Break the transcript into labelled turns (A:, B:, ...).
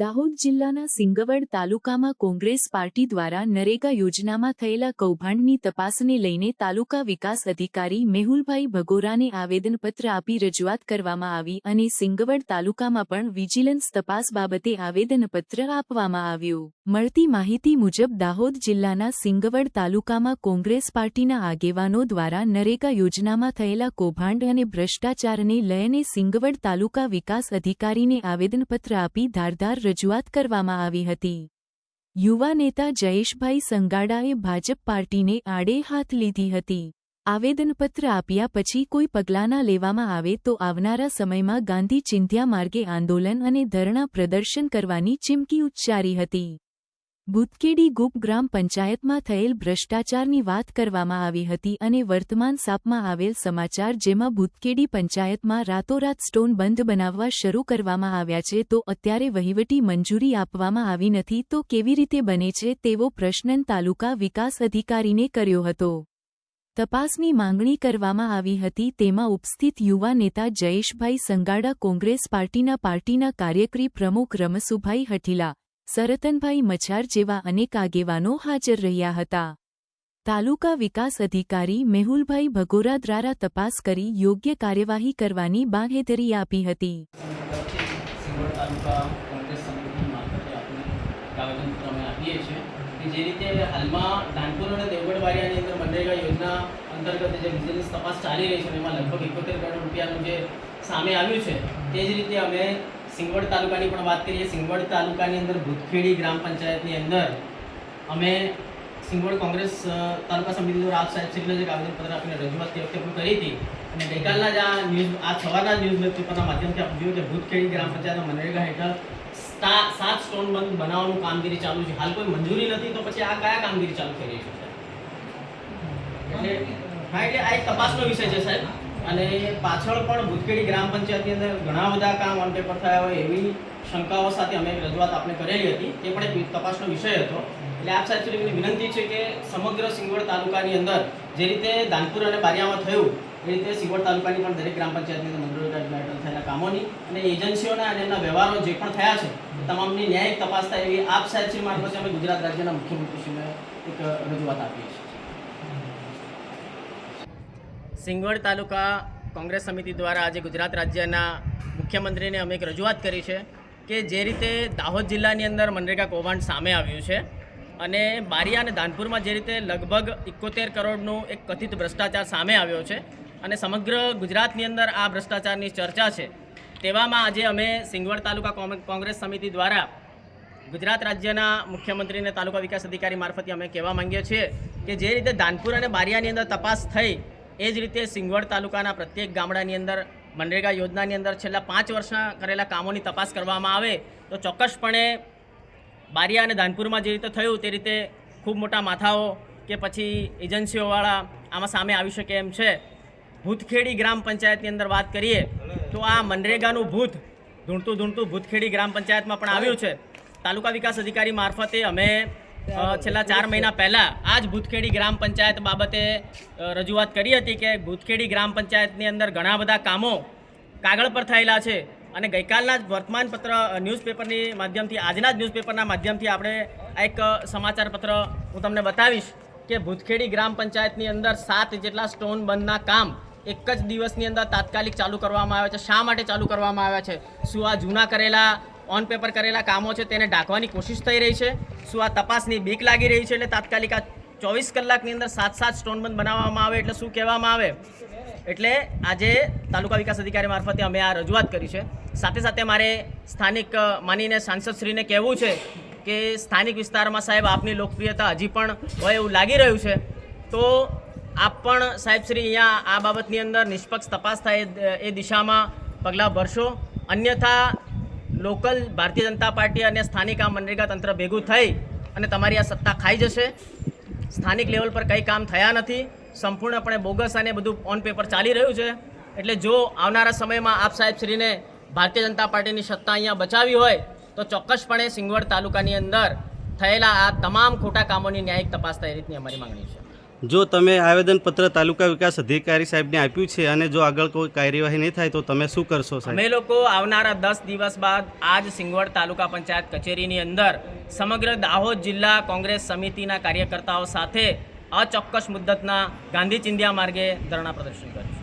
A: દાહોદ જિલ્લાના સિંગવડ તાલુકામાં કોંગ્રેસ પાર્ટી દ્વારા નરેગા યોજનામાં થયેલા કૌભાંડની તપાસને લઈને તાલુકા વિકાસ અધિકારી મેહુલભાઈ ભગોરાને આવેદનપત્ર આપી રજૂઆત કરવામાં આવી અને સિંગવડ તાલુકામાં પણ વિજિલન્સ તપાસ બાબતે આવેદનપત્ર આપવામાં આવ્યું. મળતી માહિતી મુજબ દાહોદ જિલ્લાના સિંગવડ તાલુકામાં કોંગ્રેસ પાર્ટીના આગેવાનો દ્વારા નરેગા યોજનામાં થયેલા કૌભાંડ અને ભ્રષ્ટાચારને લઈને સિંગવડ તાલુકા વિકાસ અધિકારીને આવેદનપત્ર આપી ધારદાર રજૂઆત કરવામાં આવી હતી. યુવા નેતા જયેશભાઈ સંગાડાએ ભાજપ પાર્ટીને આડે હાથ લીધી હતી. આવેદનપત્ર આપ્યા પછી કોઈ પગલાં ના લેવામાં આવે તો આવનારા સમયમાં ગાંધી ચિંધ્યા માર્ગે આંદોલન અને ધરણા પ્રદર્શન કરવાની ચીમકી ઉચ્ચારી હતી. ભૂતકેડી ગુપ ગ્રામ પંચાયતમાં થયેલ ભ્રષ્ટાચારની વાત કરવામાં આવી હતી અને વર્તમાન સાપમાં આવેલ સમાચાર જેમાં ભૂતકેડી પંચાયતમાં રાતોરાત સ્ટોન બંધ બનાવવા શરૂ કરવામાં આવ્યા છે તો અત્યારે વહીવટી મંજૂરી આપવામાં આવી નથી તો કેવી રીતે બને છે તેવો પ્રશ્ન તાલુકા વિકાસ અધિકારીને કર્યો હતો. તપાસની માંગણી કરવામાં આવી હતી તેમાં ઉપસ્થિત યુવા નેતા જયેશભાઈ સંગાડા કોંગ્રેસ પાર્ટીના પાર્ટીના કાર્યકરી પ્રમુખ રમસુભાઈ હઠીલા સરતનભાઈ મચાર જેવા અનેક આગેવાનો હાજર રહ્યા હતા. તાલુકા વિકાસ અધિકારી મેહુલભાઈ ભગોરા દ્વારા તપાસ કરી યોગ્ય કાર્યવાહી કરવાની બાંહેધરી આપી હતી.
B: જે રીતે હાલમાં ધાનપુર અને દેવગઢ અંદર મનરેગા યોજના અંતર્ગત જે બિઝનેસ તપાસ ચાલી રહી છે એમાં લગભગ એકોતેર કરોડ રૂપિયાનું જે સામે આવ્યું છે, તે જ રીતે અમે સિંગવડ તાલુકાની પણ વાત કરીએ, સિંગવડ તાલુકાની અંદર ભૂતખેડી ગ્રામ પંચાયતની અંદર અમે સિંગવડ કોંગ્રેસ તાલુકા સમિતિ દ્વારા આપ સાહેબ શ્રીને જે આવેદનપત્ર આપીને રજૂઆત તે વખતે પણ કરી હતી. અને ગઈકાલના જ આ ન્યૂઝ, આ સવારના ન્યૂઝ પેપરના માધ્યમથી આપણે જોયું કે ભૂતખેડી ગ્રામ પંચાયતના મનરેગા હેઠળ સાત સ્ટોન બંધ બનાવવાનું કામગીરી ચાલુ છે. હાલ કોઈ મંજૂરી નથી, તો પછી આ કયા કામગીરી ચાલુ રહી છે? એટલે, હા, એટલે આ એક તપાસનો વિષય છે સાહેબ. અને પાછળ પણ ભૂતકેડી ગ્રામ પંચાયતની અંદર ઘણા બધા કામ ઓન પેપર થયા હોય એવી શંકાઓ સાથે અમે રજૂઆત આપણે કરેલી હતી. તે પણ એક તપાસનો વિષય હતો. એટલે આપ સાહેબ વિનંતી છે કે સમગ્ર સિંગવડ તાલુકાની અંદર જે રીતે દાનપુર અને બારિયામાં થયું, એ રીતે સિંગવડ તાલુકાની પણ દરેક ગ્રામ પંચાયતની અંદર મનરેગા હેઠળ થયેલા કામોની અને એજન્સીઓના અને એમના વ્યવહારો જે પણ થયા છે તમામની ન્યાયિક તપાસ થાય એવી આપ સાહેબ શ્રી મારફતે અમે ગુજરાત રાજ્યના મુખ્યમંત્રીશ્રીને એક રજૂઆત આપીએ છીએ. સિંગવડ તાલુકા કોંગ્રેસ સમિતિ દ્વારા આજે ગુજરાત રાજ્યના મુખ્યમંત્રીને અમે એક રજૂઆત કરી છે કે જે રીતે દાહોદ જિલ્લાની અંદર મનરેગા કૌભાંડ સામે આવ્યું છે અને બારિયા અને ધાનપુરમાં જે રીતે લગભગ એકોતેર કરોડનું એક કથિત ભ્રષ્ટાચાર સામે આવ્યો છે અને સમગ્ર ગુજરાતની અંદર આ ભ્રષ્ટાચારની ચર્ચા છે તેવામાં આજે અમે સિંગવડ તાલુકા કોંગ્રેસ સમિતિ દ્વારા ગુજરાત રાજ્યના મુખ્યમંત્રીને તાલુકા વિકાસ અધિકારી મારફતે અમે કહેવા માંગીએ છીએ કે જે રીતે દાનપુર અને બારિયાની અંદર તપાસ થઈ એ જ રીતે સિંગવડ તાલુકાના પ્રત્યેક ગામડાની અંદર, મનરેગા યોજનાની અંદર છેલ્લા પાંચ વર્ષના કરેલા કામોની તપાસ કરવામાં આવે તો ચોક્કસપણે બારિયા અને ધાનપુરમાં જે રીતે થયું તે રીતે ખૂબ મોટા માથાઓ કે પછી એજન્સીઓવાળા આમાં સામે આવી શકે એમ છે. ભૂતખેડી ગ્રામ પંચાયતની અંદર વાત કરીએ તો આ મનરેગાનું ભૂત ધૂણતું ધૂણતું ભૂતખેડી ગ્રામ પંચાયતમાં પણ આવ્યું છે. તાલુકા વિકાસ અધિકારી મારફતે અમે છેલ્લા ચાર મહિના પહેલાં આ જ ભૂતખેડી ગ્રામ પંચાયત બાબતે રજૂઆત કરી હતી કે ભૂતખેડી ગ્રામ પંચાયતની અંદર ઘણા બધા કામો કાગળ પર થયેલા છે અને ગઈકાલના જ વર્તમાનપત્ર ન્યૂઝપેપરની માધ્યમથી, આજના જ ન્યૂઝપેપરના માધ્યમથી આપણે આ એક સમાચારપત્ર સમાચાર પત્ર હું તમને બતાવીશ કે ભૂતખેડી ગ્રામ પંચાયતની અંદર સાત જેટલા સ્ટોન બંધના કામ એક જ દિવસની અંદર તાત્કાલિક ચાલુ કરવામાં આવ્યા છે. શા માટે ચાલુ કરવામાં આવ્યા છે? શું આ જૂના કરેલા ઓન પેપર કરેલા કામો છે તેને ઢાંકવાની કોશિશ થઈ રહી છે. શું આ તપાસની બીક લાગી રહી છે? એટલે તાત્કાલિક આ ચોવીસ કલાકની અંદર સાત સાત સ્ટોન બંધ બનાવવામાં આવે એટલે શું કહેવામાં આવે? એટલે આજે તાલુકા વિકાસ અધિકારી મારફતે અમે આ રજૂઆત કરી છે. સાથે સાથે મારે સ્થાનિક માનીને સાંસદશ્રીને કહેવું છે કે સ્થાનિક વિસ્તારમાં સાહેબ આપની લોકપ્રિયતા હજી પણ હોય એવું લાગી રહ્યું છે. તો આપ પણ સાહેબશ્રી અહીંયા આ બાબતની અંદર નિષ્પક્ષ તપાસ થાય એ દિશામાં પગલાં ભરશો. અન્યથા લોકલ ભારતીય જનતા પાર્ટી અને સ્થાનિક આ મનરેગા તંત્ર ભેગું થઈ અને તમારી આ સત્તા ખાઈ જશે. સ્થાનિક લેવલ પર કંઈ કામ થયા નથી. સંપૂર્ણપણે બોગસ અને બધું ઓન પેપર ચાલી રહ્યું છે. એટલે જો આવનારા સમયમાં આપ સાહેબશ્રીને ભારતીય જનતા પાર્ટીની સત્તા અહીંયા બચાવી હોય, તો ચોક્કસપણે સિંગવડ તાલુકાની અંદર થયેલા આ તમામ ખોટા કામોની ન્યાયિક તપાસ થાય રીતની અમારી માંગણી છે.
C: જો તમે આવેદનપત્ર તાલુકા વિકાસ અધિકારી સાહેબને આપ્યું છે અને જો આગળ કોઈ કાર્યવાહી નહીં થાય તો તમે શું કરશો સાહેબ?
B: અમે લોકો આવનારા દસ દિવસ બાદ આજ સિંગવડ તાલુકા પંચાયત કચેરીની અંદર સમગ્ર દાહોદ જિલ્લા કોંગ્રેસ સમિતિના કાર્યકર્તાઓ સાથે અચોક્કસ મુદ્દતના ગાંધી ચિંધ્યા માર્ગે ધરણા પ્રદર્શન કરીશું